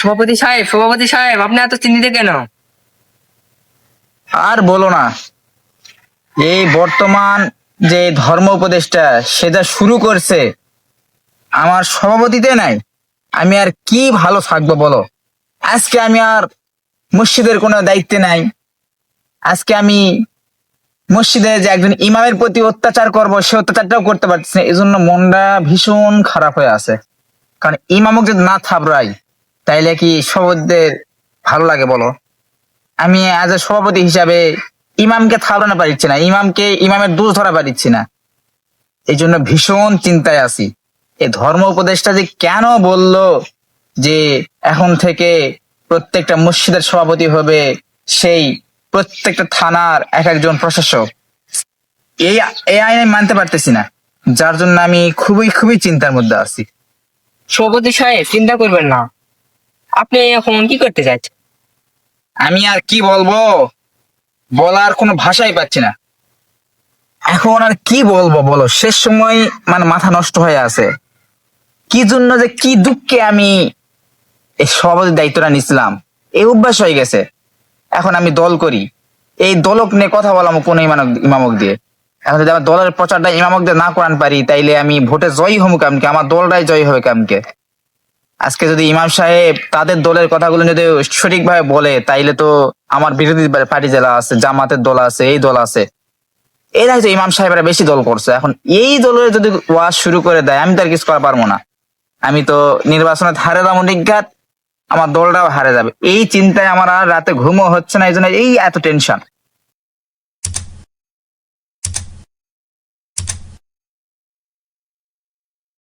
সভাপতি সাহেব সভাপতি সাহেব, আপনি এত চিন্তিত কেন? আর বলো না। এই বর্তমান যে ধর্ম উপদেশটা সেটা শুরু করছে, আমার সভাপতিতে নাই। আমি আর কি ভালো থাকব বলো? আজকে আমি আর মসজিদের কোনো দায়িত্বে নাই। আজকে আমি মসজিদে যে একজন ইমামের প্রতি অত্যাচার করব, সে অত্যাচারটাও করতে পারছি না। এই জন্য মনটা ভীষণ খারাপ হয়ে আছে। কারণ ইমামক যদি না থাবড়াই তাইলে কি সভাপতিদের ভালো লাগে বলো? আমি আজ সভাপতি হিসাবে ইমামকে থাবড়ানো পারছি না, ইমামকে, ইমামের দোষ ধরা পারছি না। এই জন্য ভীষণ চিন্তায় আছি। এই ধর্ম উপদেশটা যে কেন বলল যে এখন থেকে প্রত্যেকটা মসজিদের সভাপতি হবে সেই প্রত্যেকটা থানার এক একজন প্রশাসক? এই এই আইন আমি মানতে পারতেছি না। যার জন্য আমি খুবই খুবই চিন্তার মধ্যে আছি। সভাপতি সাহেব, চিন্তা করবেন না। আপনি এখন কি করতে চাচ্ছেন আমি আর কি বলব? বলার কোনো ভাষাই পাচ্ছি না। এখন আর কি বলব বলো? শেষ সময় মানে মাথা নষ্ট হয়ে আছে। কি জন্য যে কি দুঃখে আমি এই সভাপতির দায়িত্বটা নিছিলাম? এই অভ্যাস হয়ে গেছে। এখন আমি দল করি। এই দলক নিয়ে কথা বলাম কোন ইমানক ইমামক দিয়ে। এখন যদি আমার দলের প্রচারটা ইমামক দিয়ে না করান পারি, তাইলে আমি ভোটে জয়ী হব কামকে আমার দলটাই জয়ী হবে কামকে আজকে যদি ইমাম সাহেব তাদের দলের কথাগুলো যদি সঠিকভাবে বলে, তাইলে তো আমার বিরোধী পার্টি জেলা আছে, জামাতের দল আছে, এই দল আছে। এরা হয়তো ইমাম সাহেবরা বেশি দল করছে। এখন এই দলের যদি ওয়াজ শুরু করে দেয়, আমি তো আর কিছু করা পারব না। আমি তো নির্বাচনে হারে যাব নিঘাত আমার দলটাও হারে যাবে। এই চিন্তায় আমার আর রাতে ঘুমও হচ্ছে না, এই জন্য এই এত টেনশন